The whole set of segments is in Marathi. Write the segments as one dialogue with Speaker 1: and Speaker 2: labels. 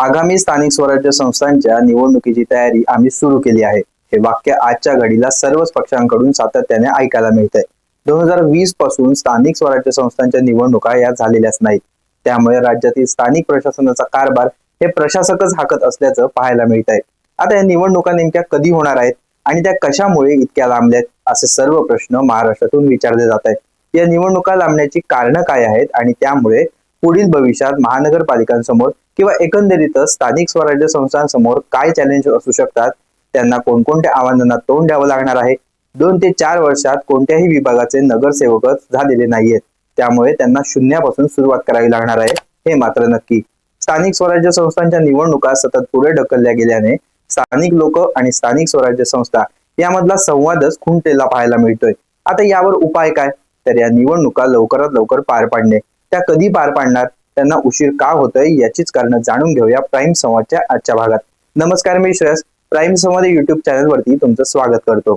Speaker 1: आगामी स्थानिक स्वराज्य संस्थांच्या निवडणुकीची तयारी आम्ही सुरू केली आहे. हे वाक्य आजच्या घडीला सर्वच पक्षांकडून सातत्याने ऐकायला मिळतंय. दोन हजार वीसपासून स्थानिक स्वराज्य संस्थांच्या निवडणुका या झालेल्याच नाहीत. त्यामुळे राज्यातील स्थानिक प्रशासनाचा कारभार हे प्रशासकच हाकत असल्याचं पाहायला मिळत आहे आता या निवडणुका नेमक्या कधी होणार आहेत आणि त्या कशामुळे इतक्या लांबल्यात असे सर्व प्रश्न महाराष्ट्रातून विचारले जात आहेत. या निवडणुका लांबण्याची कारणं काय आहेत आणि त्यामुळे पुढील भविष्यात महानगरपालिकांसमोर किंवा एकंदरीतच स्थानिक स्वराज्य संस्थांसमोर काय चॅलेंज असू शकतात? त्यांना कोणकोणत्या आव्हानांना तोंड द्यावं लागणार आहे? दोन ते चार वर्षात कोणत्याही विभागाचे नगरसेवकच झालेले नाहीयेत. त्यामुळे त्यांना शून्यापासून सुरुवात करावी लागणार आहे हे मात्र नक्की. स्थानिक स्वराज्य संस्थांच्या निवडणुका सतत पुढे ढकलल्या गेल्याने स्थानिक लोक आणि स्थानिक स्वराज्य संस्था यामधला संवादच खुंटलेला पाहायला मिळतोय. आता यावर उपाय काय? तर या निवडणुका लवकरात लवकर पार पाडणे. त्या कधी पार पाडणार? त्यांना उशीर का होतोय? याचीच कारण जाणून घेऊया प्राईम संवादच्या आजच्या भागात. नमस्कार मी श्रेयस. प्राईम संवाद युट्यूब चॅनलवरती तुमचं स्वागत करतो.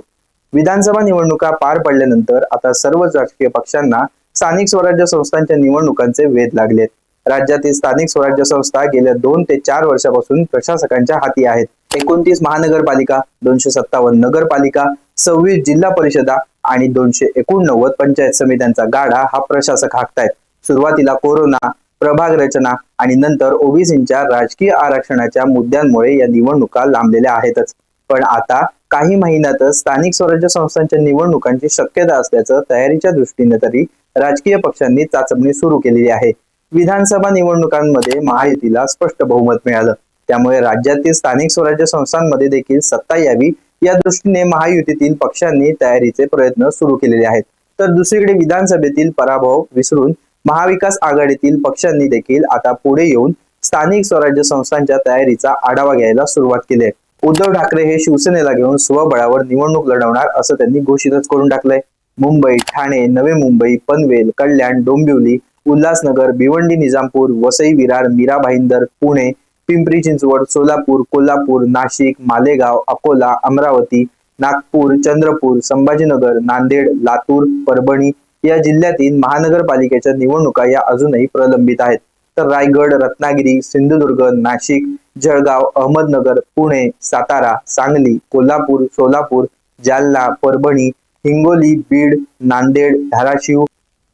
Speaker 1: विधानसभा निवडणुका पार पडल्यानंतर आता सर्वच राजकीय पक्षांना स्थानिक स्वराज्य संस्थांच्या निवडणुकांचे वेध लागलेत. राज्यातील स्थानिक स्वराज्य संस्था गेल्या दोन ते चार वर्षापासून प्रशासकांच्या हाती आहेत. एकोणतीस महानगरपालिका दोनशे सत्तावन्न नगरपालिका सव्वीस जिल्हा परिषदा आणि दोनशे एकोणनव्वद पंचायत समित्यांचा गाडा हा प्रशासक हाकतायत. सुरुवातीला कोरोना प्रभाग रचना आणि नंतर ओबीसींच्या राजकीय आरक्षणाच्या मुद्द्यांमुळे या निवडणुका लांबलेल्या आहेतच. पण आता काही महिन्यातच स्थानिक स्वराज्य संस्थांच्या निवडणुकांची शक्यता असल्याचं तयारीच्या दृष्टीने तरी राजकीय पक्षांनी चाचपणी सुरू केलेली आहे. विधानसभा निवडणुकांमध्ये महायुतीला स्पष्ट बहुमत मिळालं. त्यामुळे राज्यातील स्थानिक स्वराज्य संस्थांमध्ये देखील सत्ता यावी या दृष्टीने महायुतीतील पक्षांनी तयारीचे प्रयत्न सुरू केलेले आहेत. तर दुसरीकडे विधानसभेतील पराभव विसरून महाविकास आघाडीतील पक्षांनी देखील आता पुढे येऊन स्थानिक स्वराज्य संस्थांच्या तयारीचा आढावा घ्यायला सुरुवात केली आहे उद्धव ठाकरे हे शिवसेनेला घेऊन स्वबळावर निवडणूक लढवणार असं त्यांनी घोषितच करून टाकलंय. मुंबई ठाणे नवी मुंबई पनवेल कल्याण डोंबिवली उल्हासनगर भिवंडी निजामपूर वसई विरार मीरा भाईंदर पुणे पिंपरी चिंचवड सोलापूर कोल्हापूर नाशिक मालेगाव अकोला अमरावती नागपूर चंद्रपूर संभाजीनगर नांदेड लातूर परभणी या जिल्ह्यातील महानगरपालिकेच्या निवडणुका या अजूनही प्रलंबित आहेत. तर रायगड रत्नागिरी सिंधुदुर्ग नाशिक जळगाव अहमदनगर पुणे सातारा सांगली कोल्हापूर सोलापूर जालना परभणी हिंगोली बीड नांदेड धाराशिव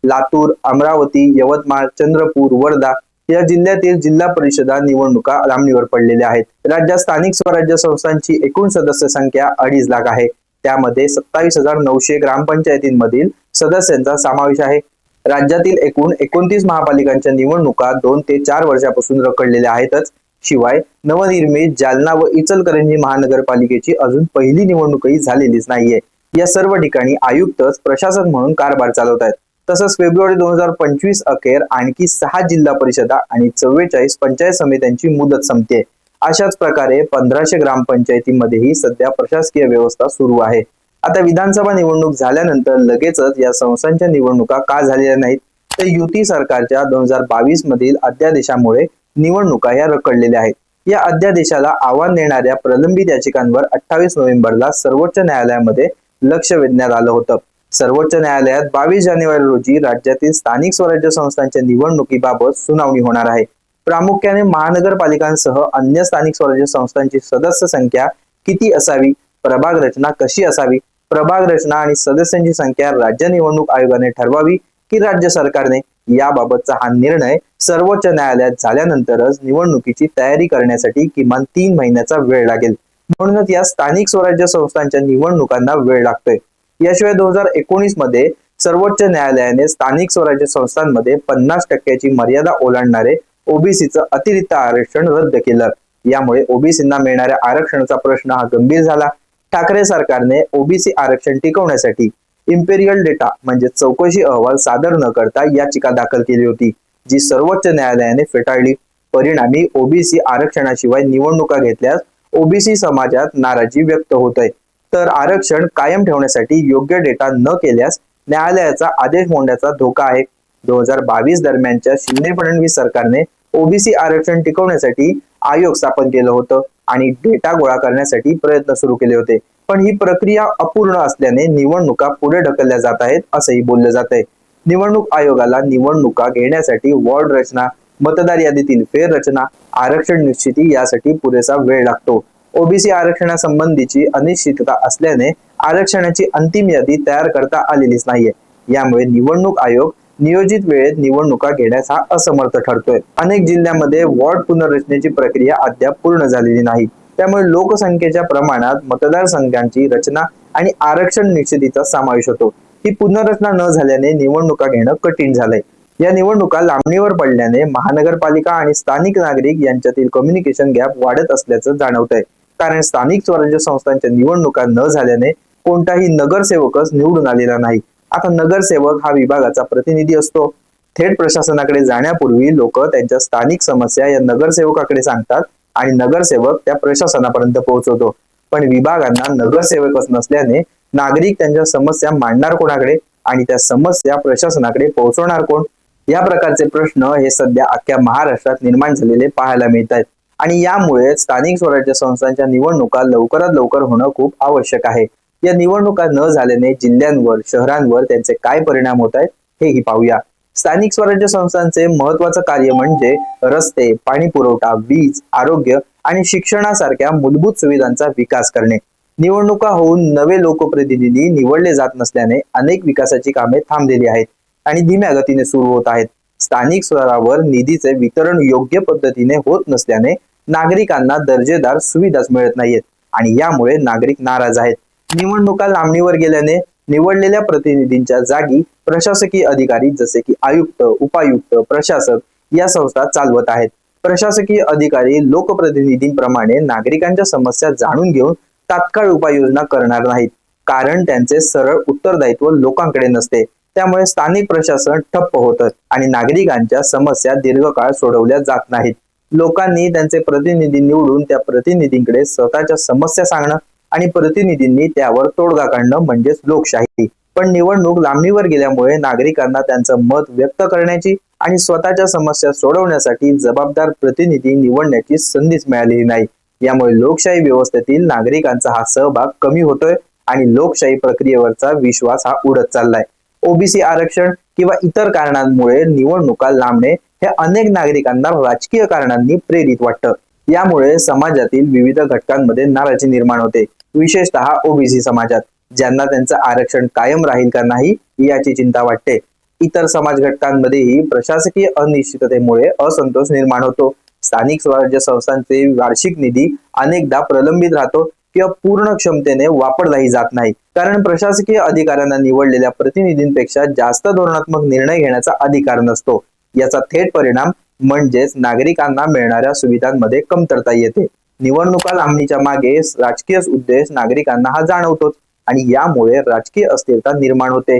Speaker 1: लातूर अमरावती यवतमाळ चंद्रपूर वर्धा या जिल्ह्यातील जिल्हा परिषदा निवडणुका लांबणीवर पडलेल्या आहेत. राज्यात स्थानिक स्वराज्य संस्थांची एकूण सदस्य संख्या अडीच लाख आहे. त्यामध्ये सत्तावीस हजार नऊशे ग्रामपंचायतींमधील सदस्यांचा समावेश आहे. राज्यातील एकूण एकोणतीस महापालिकांच्या निवडणुका दोन ते चार वर्षापासून रखडलेल्या आहेतच. शिवाय नवनिर्मित जालना व इचलकरंजी महानगरपालिकेची अजून पहिली निवडणूकही झालेलीच नाहीये. या सर्व ठिकाणी आयुक्तच प्रशासक म्हणून कारभार चालवत आहेत. तसंच फेब्रुवारी दोन हजार पंचवीस अखेर आणखी सहा जिल्हा परिषदा आणि चव्वेचाळीस पंचायत समित्यांची मुदत संपते. अशाच प्रकारे पंधराशे ग्रामपंचायतीमध्येही सध्या प्रशासकीय व्यवस्था सुरू आहे. आता विधानसभा निवडणूक झाल्यानंतर लगेचच या संस्थांच्या निवडणुका का झालेल्या नाहीत? तर युती सरकारच्या दोन हजार बावीस मधील अध्यादेशामुळे निवडणुका या रखडलेल्या आहेत. या अध्यादेशाला आव्हान देणाऱ्या प्रलंबित याचिकांवर अठ्ठावीस नोव्हेंबरला सर्वोच्च न्यायालयामध्ये लक्ष वेधण्यात आलं होतं. सर्वोच्च न्यायालयात बावीस जानेवारी रोजी राज्यातील स्थानिक स्वराज्य संस्थांच्या निवडणुकीबाबत सुनावणी होणार आहे. प्रामुख्याने महानगरपालिकांसह अन्य स्थानिक स्वराज्य संस्थांची सदस्य संख्या किती असावी? प्रभाग रचना कशी असावी? प्रभाग रचना आणि सदस्यांची संख्या राज्य निवडणूक आयोगाने ठरवावी की राज्य सरकारने? याबाबतचा हा निर्णय सर्वोच्च न्यायालयात झाल्यानंतरच निवडणुकीची तयारी करण्यासाठी किमान तीन महिन्याचा वेळ लागेल. म्हणूनच या स्थानिक स्वराज्य संस्थांच्या निवडणुकांना वेळ लागतोय. याशिवाय दोन हजार एकोणीसमध्ये सर्वोच्च न्यायालयाने स्थानिक स्वराज्य संस्थांमध्ये पन्नास टक्क्याची मर्यादा ओलांडणारे ओबीसीचं अतिरिक्त आरक्षण रद्द केलं. यामुळे ओबीसींना मिळणाऱ्या आरक्षणाचा प्रश्न हा गंभीर झाला. ठाकरे सरकारने ओबीसी आरक्षण टिकवण्यासाठी इम्पेरियल डेटा म्हणजे चौकशी अहवाल सादर न करता याचिका दाखल केली होती जी सर्वोच्च न्यायालयाने फेटाळली. परिणामी ओबीसी आरक्षणाशिवाय निवडणुका घेतल्यास ओबीसी समाजात नाराजी व्यक्त होत आहे तर आरक्षण कायम ठेवण्यासाठी योग्य डेटा न केल्यास न्यायालयाचा आदेश मोडण्याचा धोका आहे. दोन हजार बावीस दरम्यानच्या शिंदे फडणवीस सरकारने ओबीसी आरक्षण टिकवण्यासाठी आयोग स्थापन केलं होतं आणि डेटा गोळा करण्यासाठी प्रयत्न सुरू केले होते. पण ही प्रक्रिया अपूर्ण असल्याने निवडणुका पुढे ढकलल्या जात आहेत असंही बोललं जात आहे. निवडणूक आयोगाला निवडणुका घेण्यासाठी वॉर्ड रचना मतदार यादीतील फेररचना आरक्षण निश्चिती यासाठी पुरेसा वेळ लागतो. ओबीसी आरक्षणासंबंधीची अनिश्चितता असल्याने आरक्षणाची अंतिम यादी तयार करता आलेलीच नाहीये. यामुळे निवडणूक आयोग नियोजित वेळेत निवडणुका घेण्यास हा असमर्थ ठरतोय. अनेक जिल्ह्यांमध्ये वॉर्ड पुनर्रचनेची प्रक्रिया अद्याप पूर्ण झालेली नाही. त्यामुळे लोकसंख्येच्या प्रमाणात मतदारसंघांची रचना आणि आरक्षण निश्चितीचा समावेश होतो. ही पुनर्रचना न झाल्याने निवडणुका घेणं कठीण झालंय. या निवडणुका लांबणीवर पडल्याने महानगरपालिका आणि स्थानिक नागरिक यांच्यातील कम्युनिकेशन गॅप वाढत असल्याचं जाणवत आहे कारण स्थानिक स्वराज्य संस्थांच्या निवडणुका न झाल्याने कोणताही नगरसेवकच निवडून आलेला नाही. आता नगरसेवक हा विभागाचा प्रतिनिधी असतो. थेट प्रशासनाकडे जाण्यापूर्वी लोक त्यांच्या स्थानिक समस्या या नगरसेवकाकडे सांगतात आणि नगरसेवक त्या प्रशासनापर्यंत पोहोचवतो. पण विभागांना नगरसेवकच नसल्याने नागरिक त्यांच्या समस्या मांडणार कोणाकडे आणि त्या समस्या प्रशासनाकडे पोहोचवणार कोण? या प्रकारचे प्रश्न हे सध्या अख्ख्या महाराष्ट्रात निर्माण झालेले पाहायला मिळत आहेत आणि यामुळे स्थानिक स्वराज्य संस्थांच्या निवडणुका लवकरात लवकर होणं खूप आवश्यक आहे. या निवडणुका न झाल्याने जिल्ह्यांवर शहरांवर त्यांचे काय परिणाम होत आहेत हेही पाहूया. स्थानिक स्वराज्य संस्थांचे महत्वाचं कार्य म्हणजे रस्ते पाणी पुरवठा वीज आरोग्य आणि शिक्षणासारख्या मूलभूत सुविधांचा विकास करणे. निवडणुका होऊन नवे लोकप्रतिनिधी निवडले जात नसल्याने अनेक विकासाची कामे थांबलेली आहेत आणि धीम्या गतीने सुरू होत आहेत. स्थानिक स्तरावर निधीचे वितरण योग्य पद्धतीने होत नसल्याने नागरिकांना दर्जेदार सुविधाच मिळत नाहीयेत आणि यामुळे नागरिक नाराज आहेत. निवडणुका लांबणीवर गेल्याने निवडलेल्या प्रतिनिधींच्या जागी प्रशासकीय अधिकारी जसे की आयुक्त उपायुक्त प्रशासक या संस्था चालवत आहेत. प्रशासकीय अधिकारी लोकप्रतिनिधींप्रमाणे नागरिकांच्या समस्या जाणून घेऊन तात्काळ उपाययोजना करणार नाहीत. कारण त्यांचे सरळ उत्तरदायित्व लोकांकडे नसते. त्यामुळे स्थानिक प्रशासन ठप्प होतं आणि नागरिकांच्या समस्या दीर्घकाळ सोडवल्या जात नाहीत. लोकांनी त्यांचे प्रतिनिधी निवडून त्या प्रतिनिधींकडे स्वतःच्या समस्या सांगणं आणि प्रतिनिधींनी त्यावर तोडगा काढणं म्हणजेच लोकशाही. पण निवडणूक लांबणीवर गेल्यामुळे नागरिकांना त्यांचं मत व्यक्त करण्याची आणि स्वतःच्या समस्या सोडवण्यासाठी जबाबदार प्रतिनिधी निवडण्याची संधीच मिळालेली नाही. यामुळे लोकशाही व्यवस्थेतील नागरिकांचा हा सहभाग कमी होतोय आणि लोकशाही प्रक्रियेवरचा विश्वास हा उडत चाललाय. ओबीसी आरक्षण किंवा इतर कारणांमुळे निवडणुका लांबणे हे अनेक नागरिकांना राजकीय कारणांनी प्रेरित वाटतं. यामुळे समाजातील विविध घटकांमध्ये नाराजी निर्माण होते. विशेषतः ओबीसी समाजात ज्यांना त्यांचं आरक्षण कायम राहील का नाही याची चिंता वाटते. इतर समाज घटकांमध्येही प्रशासकीय अनिश्चिततेमुळे असंतोष निर्माण होतो. स्थानिक स्वराज्य संस्थांचे वार्षिक निधी अनेकदा प्रलंबित राहतो किंवा पूर्ण क्षमतेने वापरलाही जात नाही. कारण प्रशासकीय अधिकाऱ्यांना निवडलेल्या प्रतिनिधींपेक्षा जास्त धोरणात्मक निर्णय घेण्याचा अधिकार नसतो. याचा थेट परिणाम म्हणजेच नागरिकांना मिळणाऱ्या सुविधांमध्ये कमतरता येते. निवडणुका लांबणीच्या मागे राजकीय उद्देश नागरिकांना हा जाणवतोच आणि यामुळे राजकीय अस्थिरता निर्माण होते.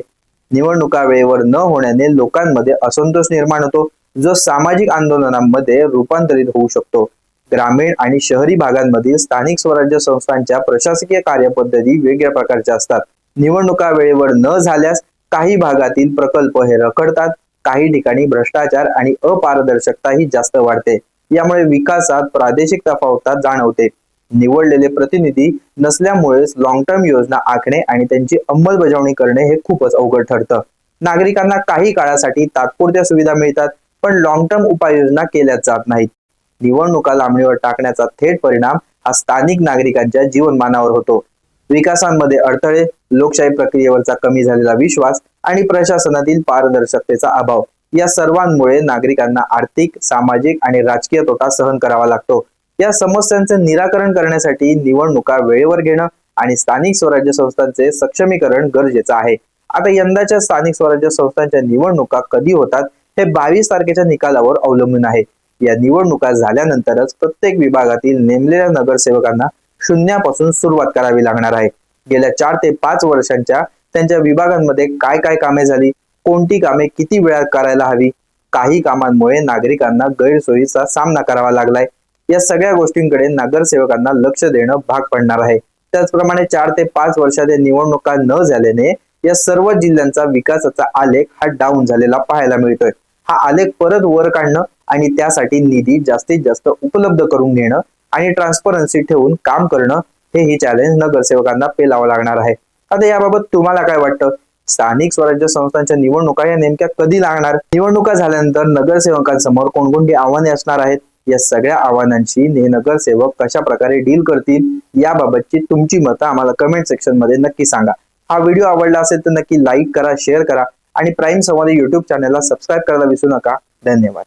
Speaker 1: निवडणुका वेळेवर न होण्याने लोकांमध्ये असंतोष निर्माण होतो जो सामाजिक आंदोलनांमध्ये रूपांतरित होऊ शकतो. ग्रामीण आणि शहरी भागांमधील स्थानिक स्वराज्य संस्थांच्या प्रशासकीय कार्यपद्धती वेगळ्या प्रकारच्या असतात. निवडणुका वेळेवर न झाल्यास काही भागातील प्रकल्प हे रखडतात काही ठिकाणी भ्रष्टाचार आणि अपारदर्शकता ही जास्त वाढते. यामुळे विकासात प्रादेशिक तफावता जाणवते. निवडलेले प्रतिनिधी नसल्यामुळेच लॉंग टर्म योजना आखणे आणि त्यांची अंमलबजावणी करणे हे खूपच अवघड ठरतं. नागरिकांना काही काळासाठी तात्पुरत्या सुविधा मिळतात पण लॉंग टर्म उपाययोजना केल्या जात नाहीत. निवडणुका लांबणीवर टाकण्याचा थेट परिणाम हा स्थानिक नागरिकांच्या जीवनमानावर होतो. विकासांमध्ये अडथळे लोकशाही प्रक्रियेवरचा कमी झालेला विश्वास आणि प्रशासनातील पारदर्शकतेचा अभाव या सर्वांमुळे नागरिकांना आर्थिक सामाजिक आणि राजकीय तोटा सहन करावा लागतो. या समस्यांचे निराकरण करण्यासाठी निवडणुका वेळेवर घेणं आणि स्थानिक स्वराज्य संस्थांचे सक्षमीकरण गरजेचं आहे. आता यंदाच्या स्थानिक स्वराज्य संस्थांच्या निवडणुका कधी होतात हे बावीस तारखेच्या निकालावर अवलंबून आहे. या निवडणुका झाल्यानंतरच प्रत्येक विभागातील नेमलेल्या नगरसेवकांना शून्यापासून सुरुवात करावी लागणार आहे. गेल्या चार ते पाच वर्षांच्या त्यांच्या विभागांमध्ये काय काय कामे झाली? कोणती कामे किती वेळात करायला हवी? काही कामांमुळे नागरिकांना गैरसोयीचा सामना करावा लागलाय. या सगळ्या गोष्टींकडे नगरसेवकांना लक्ष देणं भाग पडणार आहे. त्याचप्रमाणे चार ते पाच वर्षात निवडणुका न झाल्याने या सर्व जिल्ह्यांचा विकासाचा आलेख हा डाऊन झालेला पाहायला मिळतोय. हा आलेख परत वर काढणं आणि त्यासाठी निधी जास्तीत जास्त उपलब्ध करून घेणं आणि ट्रान्सपरन्सी ठेवून काम करणं हे ही चॅलेंज नगरसेवकांना पेलावं लागणार आहे. आता याबाबत तुम्हाला काय वाटतं? स्थानिक स्वराज्य संस्थांच्या निवडणुका या नेमक्या कधी लागणार? निवडणुका झाल्यानंतर नगरसेवकांसमोर कोणकोणती आव्हाने असणार आहेत? या सगळ्या आव्हानांशी हे नगरसेवक कशा प्रकारे डील करतील? याबाबतची तुमची मतं आम्हाला कमेंट सेक्शनमध्ये नक्की सांगा. हा व्हिडिओ आवडला असेल तर नक्की लाईक करा शेअर करा आणि प्राईम संवाद युट्यूब चॅनलला सबस्क्राईब करायला विसरू नका. धन्यवाद.